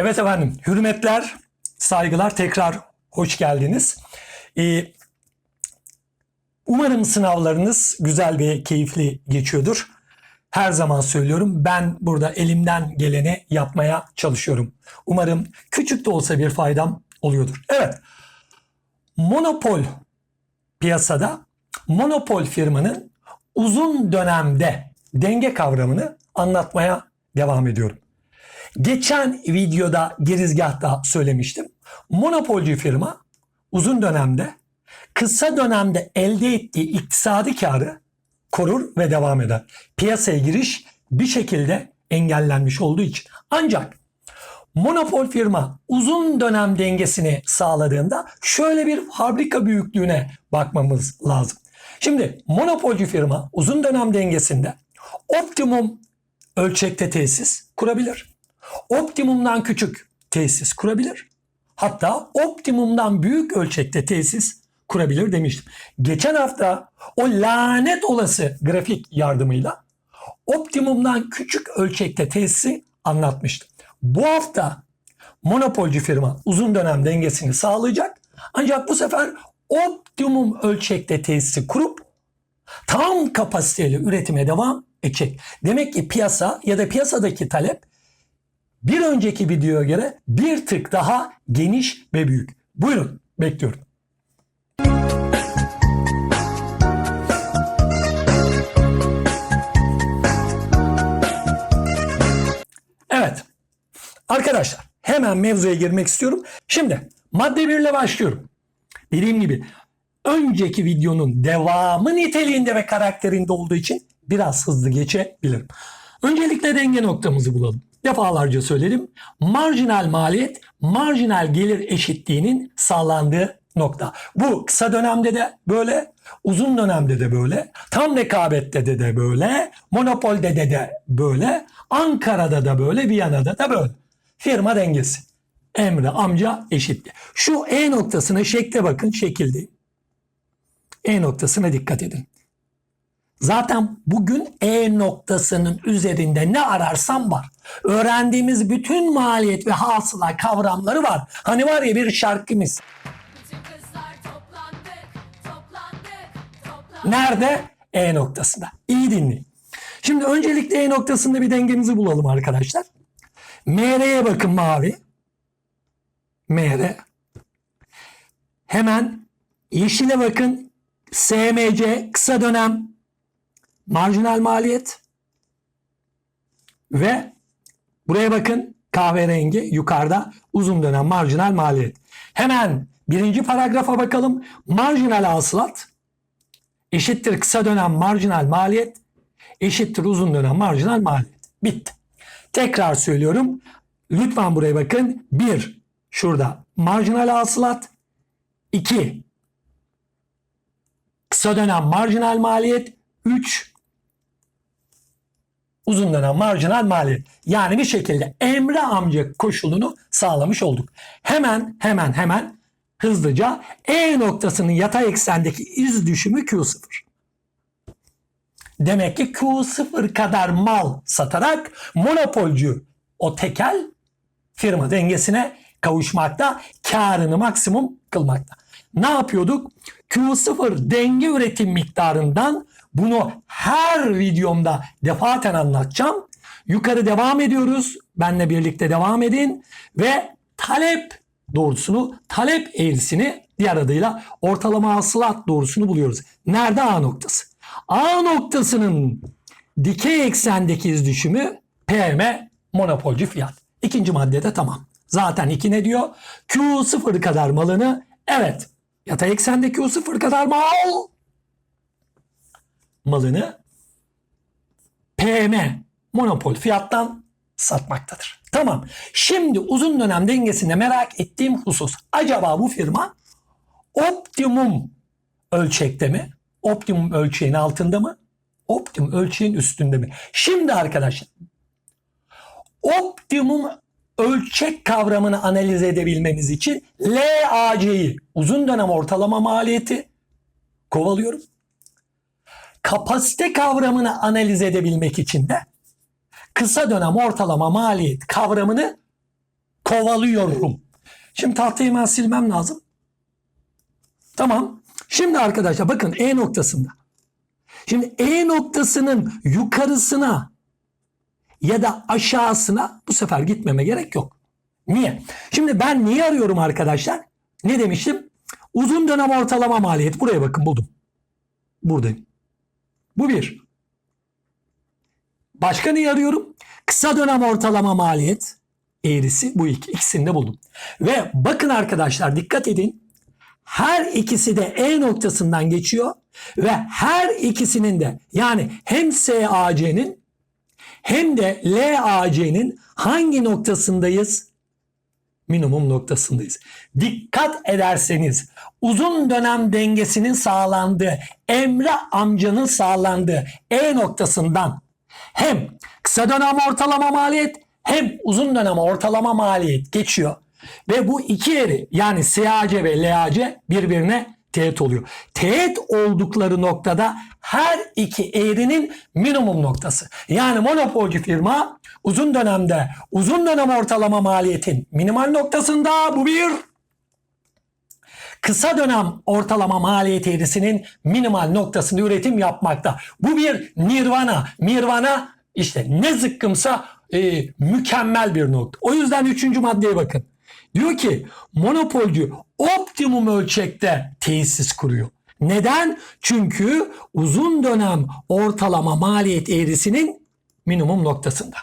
Evet efendim, hürmetler, saygılar, tekrar hoş geldiniz. Ee, umarım sınavlarınız güzel ve keyifli geçiyordur. Her zaman söylüyorum, ben burada elimden geleni yapmaya çalışıyorum. Umarım küçük de olsa bir faydam oluyordur. Evet, monopol piyasada monopol firmanın uzun dönemde denge kavramını anlatmaya devam ediyorum. Geçen videoda girizgahta söylemiştim. Monopolcu firma uzun dönemde kısa dönemde elde ettiği iktisadi karı korur ve devam eder. Piyasaya giriş bir şekilde engellenmiş olduğu için. Ancak monopol firma uzun dönem dengesini sağladığında şöyle bir fabrika büyüklüğüne bakmamız lazım. Şimdi monopolcu firma uzun dönem dengesinde optimum ölçekte tesis kurabilir. Optimumdan küçük tesis kurabilir. Hatta optimumdan büyük ölçekte tesis kurabilir demiştim. Geçen hafta o lanet olası grafik yardımıyla optimumdan küçük ölçekte tesisi anlatmıştım. Bu hafta monopolcu firma uzun dönem dengesini sağlayacak. Ancak bu sefer optimum ölçekte tesisi kurup tam kapasiteyle üretime devam edecek. Demek ki piyasa ya da piyasadaki talep bir önceki videoya göre bir tık daha geniş ve büyük. Buyurun bekliyorum. Evet. Arkadaşlar hemen mevzuya girmek istiyorum. Şimdi madde 1 ile başlıyorum. Dediğim gibi önceki videonun devamı niteliğinde ve karakterinde olduğu için biraz hızlı geçebilirim. Öncelikle denge noktamızı bulalım. Defalarca söyledim. Marjinal maliyet, marjinal gelir eşitliğinin sağlandığı nokta. Bu kısa dönemde de böyle, uzun dönemde de böyle, tam rekabette de de böyle, monopolde de de böyle, Ankara'da da böyle, Viyana'da da böyle. Firma dengesi. Emre amca eşitli. Şu E noktasına şekle bakın şekilde. E noktasına dikkat edin. Zaten bugün E noktasının üzerinde ne ararsam var. Öğrendiğimiz bütün maliyet ve hasıla kavramları var. Hani var ya bir şarkımız. Nerede? E noktasında. İyi dinleyin. Şimdi öncelikle E noktasında bir dengemizi bulalım arkadaşlar. MR'ye bakın mavi. MR. Hemen yeşile bakın. SMC kısa dönem marjinal maliyet ve buraya bakın kahverengi yukarıda uzun dönem marjinal maliyet. Hemen birinci paragrafa bakalım. Marjinal hasılat eşittir kısa dönem marjinal maliyet eşittir uzun dönem marjinal maliyet. Bitti. Tekrar söylüyorum. Lütfen buraya bakın. Bir, şurada marjinal hasılat. İki, kısa dönem marjinal maliyet. Üç, uzun dönem marjinal maliyet. Yani bir şekilde Emre amca koşulunu sağlamış olduk. Hemen hemen hemen hızlıca E noktasının yatay eksendeki iz düşümü Q0. Demek ki Q0 kadar mal satarak monopolcu o tekel firma dengesine kavuşmakta, karını maksimum kılmakta. Ne yapıyorduk? Q0 denge üretim miktarından bunu her videomda defaten anlatacağım. Yukarı devam ediyoruz. Benle birlikte devam edin ve talep doğrusunu, talep eğrisini diğer adıyla ortalama hasılat doğrusunu buluyoruz. Nerede A noktası? A noktasının dikey eksendeki iz düşümü PM monopolcu fiyat. İkinci maddede tamam. Zaten iki ne diyor? Q sıfır kadar malını evet yatay eksende Q sıfır kadar mal malını PM monopol fiyattan satmaktadır. Tamam. Şimdi uzun dönem dengesinde merak ettiğim husus acaba bu firma optimum ölçekte mi? Optimum ölçeğin altında mı? Optimum ölçeğin üstünde mi? Şimdi arkadaşlar optimum ölçek kavramını analiz edebilmemiz için LAC'yi uzun dönem ortalama maliyeti kovalıyorum. Kapasite kavramını analiz edebilmek için de kısa dönem ortalama maliyet kavramını kovalıyorum. Şimdi tahtayı hemen silmem lazım. Tamam. Şimdi arkadaşlar bakın E noktasında. Şimdi E noktasının yukarısına ya da aşağısına bu sefer gitmeme gerek yok. Niye? Şimdi ben niye arıyorum arkadaşlar? Ne demiştim? Uzun dönem ortalama maliyet. Buraya bakın buldum. Buradayım. Bu bir. Başka neyi arıyorum? Kısa dönem ortalama maliyet eğrisi bu iki. İkisini de buldum. Ve bakın arkadaşlar dikkat edin. Her ikisi de E noktasından geçiyor ve her ikisinin de yani hem SAC'nin hem de LAC'nin hangi noktasındayız? Minimum noktasındayız. Dikkat ederseniz uzun dönem dengesinin sağlandığı, Emre amcanın sağlandığı E noktasından hem kısa dönem ortalama maliyet hem uzun dönem ortalama maliyet geçiyor. Ve bu iki eri yani SAC ve LAC birbirine teğet oluyor. Teğet oldukları noktada her iki eğrinin minimum noktası. Yani monopolcu firma uzun dönemde uzun dönem ortalama maliyetin minimal noktasında bu bir kısa dönem ortalama maliyet eğrisinin minimal noktasında üretim yapmakta. Bu bir nirvana. Nirvana işte ne zıkkımsa e, mükemmel bir nokta. O yüzden üçüncü maddeye bakın. Diyor ki monopolcu optimum ölçekte tesis kuruyor. Neden? Çünkü uzun dönem ortalama maliyet eğrisinin minimum noktasında.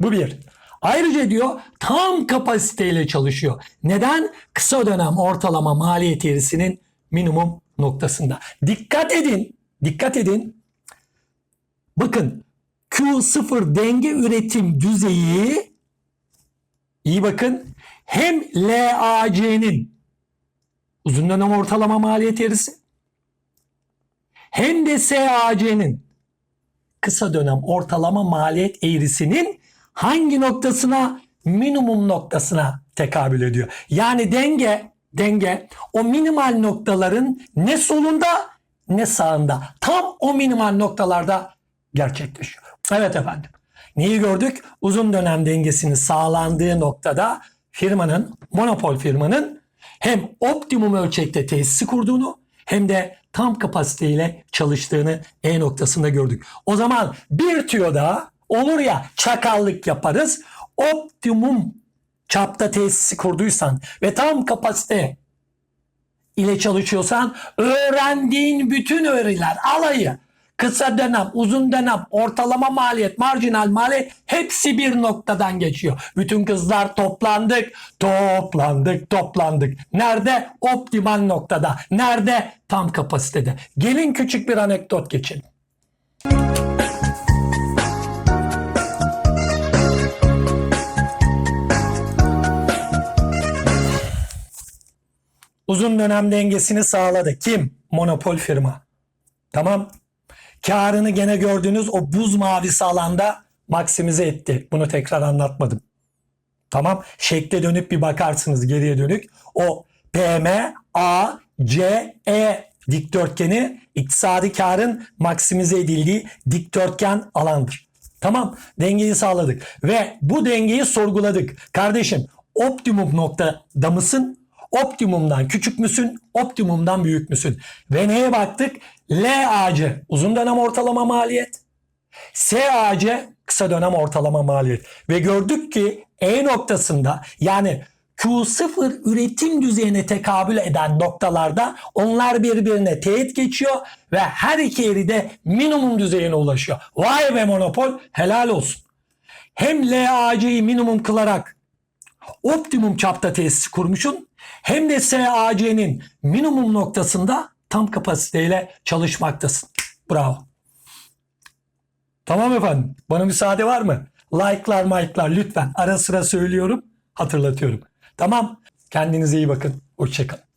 Bu bir. Ayrıca diyor tam kapasiteyle çalışıyor. Neden? Kısa dönem ortalama maliyet eğrisinin minimum noktasında. Dikkat edin, dikkat edin. Bakın Q0 denge üretim düzeyi iyi bakın hem LAC'nin uzun dönem ortalama maliyet eğrisi hem de SAC'nin kısa dönem ortalama maliyet eğrisinin hangi noktasına? Minimum noktasına tekabül ediyor. Yani denge denge o minimal noktaların ne solunda ne sağında. Tam o minimal noktalarda gerçekleşiyor. Evet efendim. Neyi gördük? Uzun dönem dengesinin sağlandığı noktada firmanın, monopol firmanın hem optimum ölçekte tesisi kurduğunu hem de tam kapasiteyle çalıştığını E noktasında gördük. O zaman bir tüyoda olur ya çakallık yaparız. Optimum çapta tesisi kurduysan ve tam kapasite ile çalışıyorsan öğrendiğin bütün öğretiler alayı kısa dönem, uzun dönem, ortalama maliyet, marjinal maliyet hepsi bir noktadan geçiyor. Bütün kızlar toplandık, toplandık, toplandık. Nerede? Optimal noktada. Nerede? Tam kapasitede. Gelin küçük bir anekdot geçelim. Uzun dönem dengesini sağladı. Kim? Monopol firma. Tamam. Karını gene gördüğünüz o buz mavisi alanda maksimize etti. Bunu tekrar anlatmadım. Tamam. Şekle dönüp bir bakarsınız geriye dönük. O PM, A, C, E dikdörtgeni iktisadi karın maksimize edildiği dikdörtgen alandır. Tamam. Dengeyi sağladık. Ve bu dengeyi sorguladık. Kardeşim optimum noktada mısın? Optimumdan küçük müsün? Optimumdan büyük müsün? Ve neye baktık? LAC uzun dönem ortalama maliyet. SAC kısa dönem ortalama maliyet. Ve gördük ki E noktasında yani Q0 üretim düzeyine tekabül eden noktalarda onlar birbirine teğet geçiyor ve her iki eri de minimum düzeyine ulaşıyor. Vay be monopol helal olsun. Hem LAC'yi minimum kılarak optimum çapta tesis kurmuşsun hem de SAC'nin minimum noktasında tam kapasiteyle çalışmaktasın. Bravo. Tamam efendim. Bana müsaade var mı? Like'lar, mike'lar lütfen. Ara sıra söylüyorum, hatırlatıyorum. Tamam. Kendinize iyi bakın. Hoşçakalın.